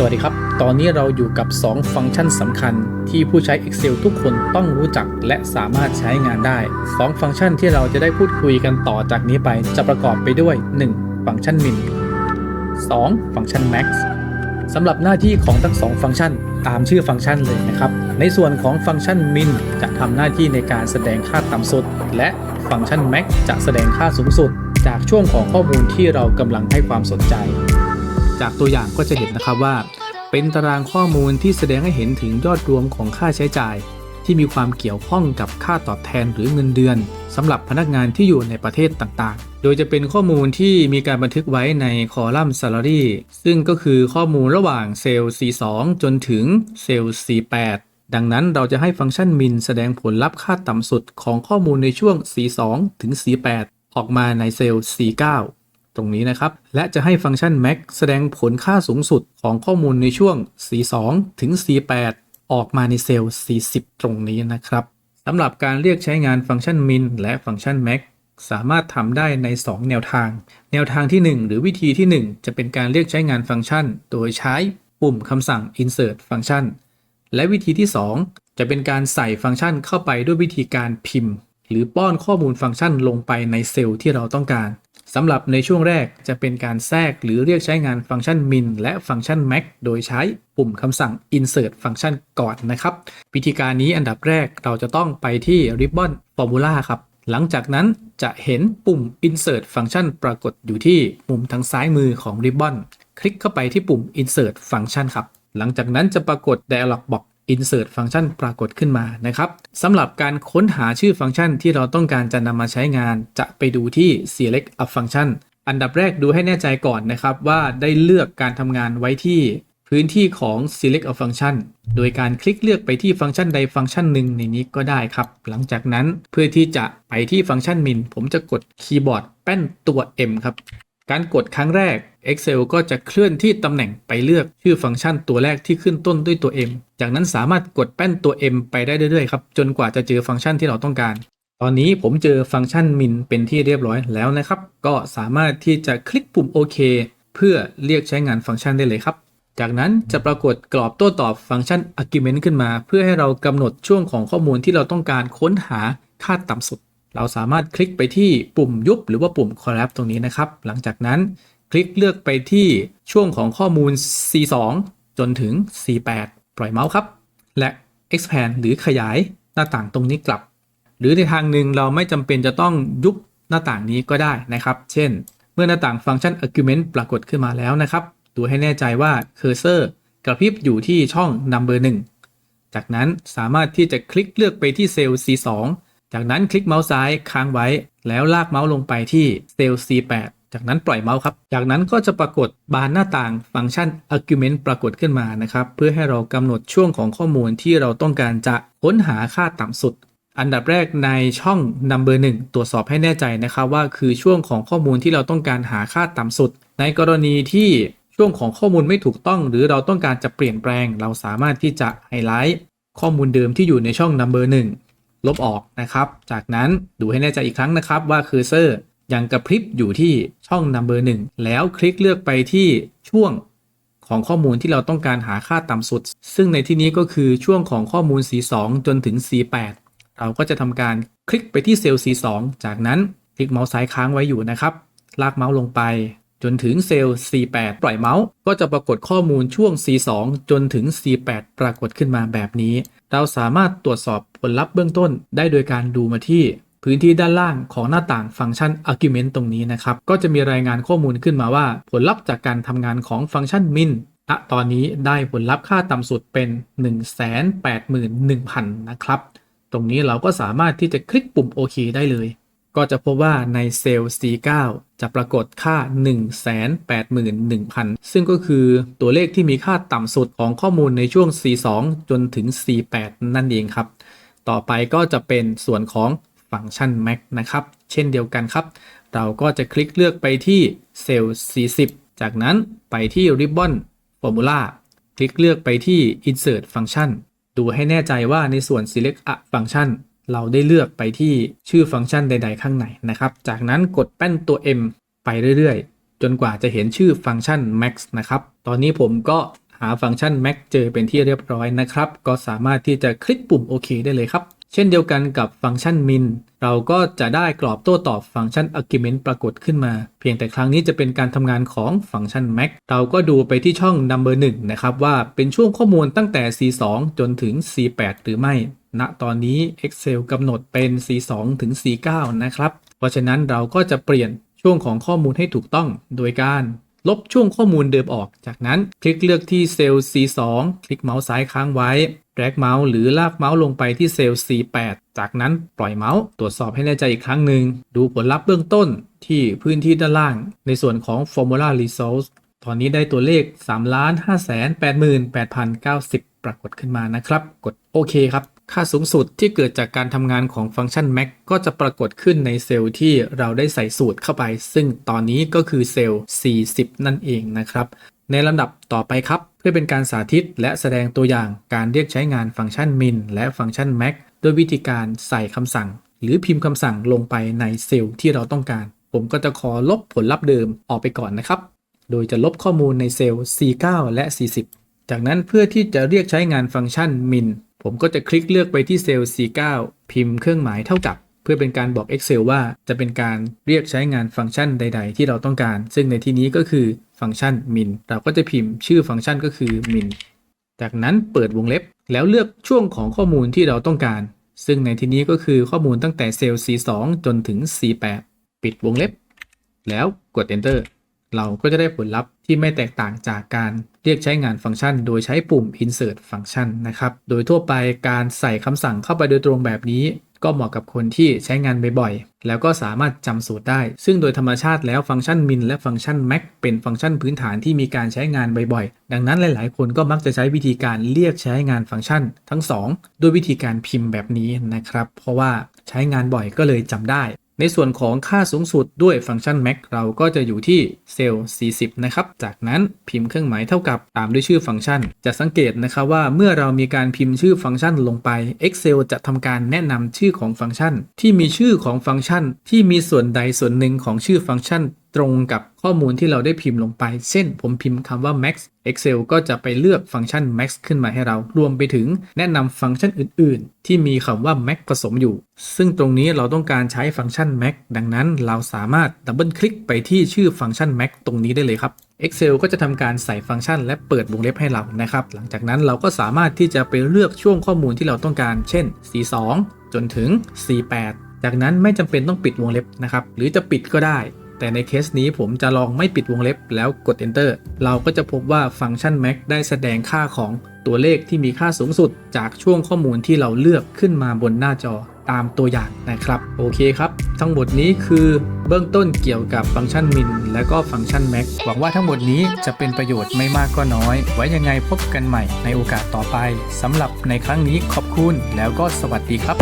สวัสดีครับ ตอนนี้เราอยู่กับ 2 ฟังก์ชันสำคัญ ที่ผู้ใช้ Excel ทุกคนต้องรู้จักและสามารถใช้งานได้ 2 ฟังก์ชันที่เราจะได้พูดคุยกันต่อจากนี้ไปจะประกอบไปด้วย 1. ฟังก์ชัน min 2. ฟังก์ชัน max สำหรับหน้าที่ของทั้ง 2 ฟังก์ชัน ตามชื่อฟังก์ชันเลยนะครับ ในส่วนของฟังก์ชัน min จะทำหน้าที่ในการแสดงค่าต่ำสุด และฟังก์ชัน max จะแสดงค่าสูงสุด จากช่วงของข้อมูลที่เรากำลังให้ความสนใจ จากตัวอย่างก็จะเห็นนะครับว่า เป็นตารางข้อมูลที่แสดงให้เห็นถึงยอดรวมของค่าใช้จ่าย ที่มีความเกี่ยวข้องกับค่าตอบแทนหรือเงินเดือนสำหรับพนักงานที่อยู่ในประเทศต่างๆ โดยจะเป็นข้อมูลที่มีการบันทึกไว้ในคอลัมน์ salary ซึ่งก็คือข้อมูลระหว่างเซลล์ C2 จนถึงเซลล์ C8 ดังนั้นเราจะให้ฟังก์ชัน min แสดงผลลัพธ์ค่าต่ำสุดของข้อมูลในช่วง C2 ถึง C8 ออกมาในเซลล์ C9 ตรงนี้นะครับ และจะให้ฟังก์ชัน max แสดงผลค่าสูงสุดของข้อมูลในช่วง C2 ถึง C8 ออกมาในเซลล์ C10 ตรงนี้นะครับสำหรับการเรียกใช้งานฟังก์ชัน min และฟังก์ชัน max สามารถทำได้ใน 2 แนวทาง แนวทางที่ 1 หรือวิธีที่ 1 จะเป็นการเรียกใช้งานฟังก์ชัน โดยใช้ปุ่มคำสั่ง insert ฟังก์ชันและวิธีที่ 2 จะเป็นการใส่ฟังก์ชันเข้าไปด้วยวิธีการพิมพ์ หรือป้อนข้อมูลฟังก์ชันลงไปในเซลล์ที่เราต้องการ สำหรับในช่วงแรกจะเป็นการแทรกหรือเรียกใช้งานฟังก์ชัน min และฟังก์ชัน max โดยใช้ปุ่มคำสั่ง insert ฟังก์ชันก่อนนะครับ วิธีการนี้อันดับแรกเราจะต้องไปที่ ribbon formula ครับ หลังจากนั้นจะเห็นปุ่ม insert ฟังก์ชันปรากฏอยู่ที่มุมทางซ้ายมือของ ribbon คลิกเข้าไปที่ปุ่ม insert ฟังก์ชันครับ หลังจากนั้นจะปรากฏ dialog box insert ฟังก์ชันปรากฏขึ้นมานะครับสำหรับการค้นหาชื่อฟังก์ชันที่เราต้องการจะนำมาใช้งาน จะไปดูที่ select a function อันดับแรกดูให้แน่ใจก่อนนะครับ ว่าได้เลือกการทำงานไว้ที่พื้นที่ของ select a function โดยการคลิกเลือกไปที่ฟังก์ชันใดฟังก์ชันหนึ่งในนี้ก็ได้ครับ หลังจากนั้นเพื่อที่จะไปที่ฟังก์ชัน min ผมจะกดคีย์บอร์ดแป้นตัว M ครับ การกดครั้งแรก Excel ก็จะเคลื่อนที่ตำแหน่งไปเลือกชื่อฟังก์ชันตัวแรกที่ขึ้นต้นด้วยตัว M จากนั้นสามารถกดแป้นตัว M ไปได้เรื่อยๆครับ จนกว่าจะเจอฟังก์ชันที่เราต้องการ ตอนนี้ผมเจอฟังก์ชัน min เป็นที่เรียบร้อยแล้วนะครับ ก็สามารถที่จะคลิกปุ่มโอเคเพื่อเรียกใช้งานฟังก์ชันได้เลยครับ จากนั้นจะปรากฏกรอบโต้ตอบฟังก์ชัน argument ขึ้นมา เพื่อให้เรากำหนดช่วงของข้อมูลที่เราต้องการค้นหาค่าต่ำสุด เราสามารถคลิกไปที่ปุ่มยุบหรือว่าปุ่ม collapse ตรงนี้นะครับ หลังจากนั้นคลิกเลือกไปที่ช่วงของข้อมูล C2 จนถึง C8 ปล่อยเมาส์ครับ และ expand หรือขยายหน้าต่างตรงนี้กลับ หรือในทางหนึ่งเราไม่จำเป็นจะต้องยุบหน้าต่างนี้ก็ได้นะครับ เช่น เมื่อหน้าต่างฟังก์ชัน argument ปรากฏขึ้นมาแล้วนะครับ ดูให้แน่ใจว่า cursor กระพริบอยู่ที่ช่อง number 1จากนั้นสามารถที่จะคลิกเลือกไปที่เซลล์ C2 จากนั้นคลิกเมาส์ซ้ายค้างไว้ แล้วลากเมาส์ลงไปที่เซลล์ C8 จากนั้นปล่อยเมาส์ครับ จากนั้นก็จะปรากฏบานหน้าต่างฟังก์ชัน argument ปรากฏขึ้นมานะครับ เพื่อให้เรากำหนดช่วงของข้อมูลที่เราต้องการจะค้นหาค่าต่ำสุด อันดับแรกในช่อง number 1 ตรวจสอบให้แน่ใจนะครับว่าคือช่วงของข้อมูลที่เราต้องการหาค่าต่ำสุด ในกรณีที่ช่วงของข้อมูลไม่ถูกต้อง หรือเราต้องการจะเปลี่ยนแปลง เราสามารถที่จะไฮไลท์ข้อมูลเดิมที่อยู่ในช่อง number 1 ลบออกนะครับ จากนั้นดูให้แน่ใจอีกครั้งนะครับ ว่า cursor ยังกระพริบอยู่ที่ช่อง number 1 แล้วคลิกเลือกไปที่ช่วงของข้อมูลที่เราต้องการหาค่าต่ำสุด ซึ่งในที่นี้ก็คือช่วงของข้อมูล C2 จนถึง C8 เราก็จะทำการคลิกไปที่เซลล์ C2 จากนั้นคลิกเมาส์ซ้ายค้างไว้อยู่นะครับ ลากเมาส์ลงไป จนถึงเซลล์ C8 ปล่อยเมาส์ ก็จะปรากฏข้อมูลช่วง C2 จนถึง C8 ปรากฏขึ้นมาแบบนี้ เราสามารถตรวจสอบผลลัพธ์เบื้องต้นได้โดยการดูมาที่พื้นที่ด้านล่างของหน้าต่างฟังก์ชัน argument ตรงนี้นะครับ ก็จะมีรายงานข้อมูลขึ้นมาว่า ผลลัพธ์จากการทำงานของฟังก์ชัน min ณตอนนี้ได้ผลลัพธ์ค่าต่ำสุดเป็น 181,000 นะครับ ตรงนี้เราก็สามารถที่จะคลิกปุ่มโอเคได้เลย ก็จะพบว่าในเซลล์ C9 จะปรากฏค่า 181,000 ซึ่งก็คือตัวเลขที่มีค่าต่ำสุดของข้อมูลในช่วง C2 จนถึง C8 นั่นเองครับ ต่อไปก็จะเป็นส่วนของฟังก์ชัน max นะครับ เช่นเดียวกันครับ เราก็จะคลิกเลือกไปที่เซลล์ C10 จากนั้นไปที่ ribbon formula คลิกเลือกไปที่ insert function ดูให้แน่ใจว่าในส่วน select a function เราได้เลือกไปที่ชื่อฟังก์ชันใด ๆ ข้างในนะครับ จากนั้นกดแป้นตัว M ไปเรื่อยๆ จนกว่าจะเห็นชื่อฟังก์ชัน max นะครับ ตอนนี้ผมก็หาฟังก์ชัน max เจอเป็นที่เรียบร้อยนะครับ ก็สามารถที่จะคลิกปุ่มโอเคได้เลยครับ เช่นเดียวกันกับฟังก์ชัน min เราก็จะได้กรอบโต้ตอบฟังก์ชัน argument ปรากฏขึ้นมา เพียงแต่ครั้งนี้จะเป็นการทำงานของฟังก์ชัน max เราก็ดูไปที่ช่อง number 1นะครับว่าเป็นช่วงข้อมูลตั้งแต่ c2 จนถึง c8 หรือไม่ ณ ตอนนี้ Excel กำหนดเป็น c2 ถึง c9 นะครับ เพราะฉะนั้นเราก็จะเปลี่ยนช่วงของข้อมูลให้ถูกต้องโดยการ ลบช่วงข้อมูลเดิมออก จากนั้นคลิกเลือกที่เซลล์ C2 คลิกเมาส์ซ้ายค้างไว้แดรกเมาส์หรือลากเมาส์ลงไปที่เซลล์ C8 จากนั้นปล่อยเมาส์ตรวจสอบให้แน่ใจอีกครั้งหนึ่ง ดูผลลัพธ์เบื้องต้นที่พื้นที่ด้านล่าง ในส่วนของ Formula Results ตอนนี้ได้ตัวเลข 3 5 8 8 0 9 0 ปรากฏขึ้นมานะครับ กดโอเคครับ ค่าสูงสุดที่เกิดจากการทำงานของฟังก์ชัน max ก็จะปรากฏขึ้นในเซลล์ที่เราได้ใส่สูตรเข้าไป ซึ่งตอนนี้ก็คือเซลล์ 40 นั่นเองนะครับ ในลำดับต่อไปครับ เพื่อเป็นการสาธิตและแสดงตัวอย่างการเรียกใช้งานฟังก์ชัน min และฟังก์ชัน max โดยวิธีการใส่คำสั่ง หรือพิมพ์คำสั่งลงไปในเซลล์ที่เราต้องการ ผมก็จะขอลบผลลัพธ์เดิมออกไปก่อนนะครับ โดยจะลบข้อมูลในเซลล์ C9 และ C10 จากนั้นเพื่อที่จะเรียกใช้งานฟังก์ชัน min ผมก็จะคลิกเลือกไปที่เซลล์ C9 พิมพ์เครื่องหมายเท่ากับ เพื่อเป็นการบอก Excel ว่าจะเป็นการเรียกใช้งานฟังก์ชันใด ๆ ที่เราต้องการ ซึ่งในที่นี้ก็คือฟังก์ชัน min เราก็จะพิมพ์ชื่อฟังก์ชันก็คือ min จากนั้นเปิดวงเล็บแล้วเลือกช่วงของข้อมูลที่เราต้องการ ซึ่งในที่นี้ก็คือข้อมูลตั้งแต่เซลล์ C2 จนถึง C8 ปิดวงเล็บ แล้วกด enter เราก็จะได้ผลลัพธ์ที่ไม่แตกต่างจากการเรียกใช้งานฟังก์ชัน โดยใช้ปุ่ม insert function นะครับ โดยทั่วไปการใส่คำสั่งเข้าไปโดยตรงแบบนี้ ก็เหมาะกับคนที่ใช้งานบ่อยๆ แล้วก็สามารถจำสูตรได้ ซึ่งโดยธรรมชาติแล้วฟังก์ชัน min และฟังก์ชัน max เป็นฟังก์ชันพื้นฐานที่มีการใช้งานบ่อยๆ ดังนั้นหลายๆ คนก็มักจะใช้วิธีการเรียกใช้งานฟังก์ชัน ทั้งสองด้วยวิธีการพิมพ์แบบนี้นะครับ เพราะว่าใช้งานบ่อยก็เลยจำได้ ในส่วนของค่าสูงสุดด้วยฟังก์ชัน max เราก็จะอยู่ที่เซลล์40 นะครับ จากนั้นพิมพ์เครื่องหมายเท่ากับตามด้วยชื่อฟังก์ชัน จะสังเกตนะครับว่าเมื่อเรามีการพิมพ์ชื่อฟังก์ชันลงไป Excel จะทำการแนะนำชื่อของฟังก์ชัน ที่มีชื่อของฟังก์ชัน ที่มีส่วนใดส่วนหนึ่งของชื่อฟังก์ชัน ตรงกับข้อมูลที่เราได้พิมพ์ลงไป เช่น ผมพิมพ์คำว่า max Excel ก็จะไปเลือกฟังก์ชัน max ขึ้นมาให้เรา รวมไปถึงแนะนำฟังก์ชันอื่น ๆ ที่มีคำว่า max ผสมอยู่ ซึ่งตรงนี้เราต้องการใช้ฟังก์ชัน max ดังนั้นเราสามารถดับเบิลคลิกไปที่ชื่อฟังก์ชัน max ตรงนี้ได้เลยครับ Excel ก็จะทำการใส่ฟังก์ชันและเปิดวงเล็บให้เรานะครับ หลังจากนั้นเราก็สามารถที่จะไปเลือกช่วงข้อมูลที่เราต้องการ เช่น C2 จนถึง C8 จากนั้นไม่จำเป็นต้องปิดวงเล็บนะครับ หรือจะปิดก็ได้ แต่ในเคสนี้ผมจะลองไม่ปิดวงเล็บแล้วกด enter เราก็จะพบว่าฟังก์ชัน max ได้แสดงค่าของตัวเลขที่มีค่าสูงสุด จากช่วงข้อมูลที่เราเลือกขึ้นมาบนหน้าจอตามตัวอย่างนะครับ โอเคครับ ทั้งหมดนี้คือเบื้องต้นเกี่ยวกับฟังก์ชัน min และก็ฟังก์ชัน max หวังว่าทั้งหมดนี้จะเป็นประโยชน์ไม่มากก็น้อย ไว้ยังไงพบกันใหม่ในโอกาสต่อไปสำหรับในครั้งนี้ขอบคุณแล้วก็สวัสดีครับ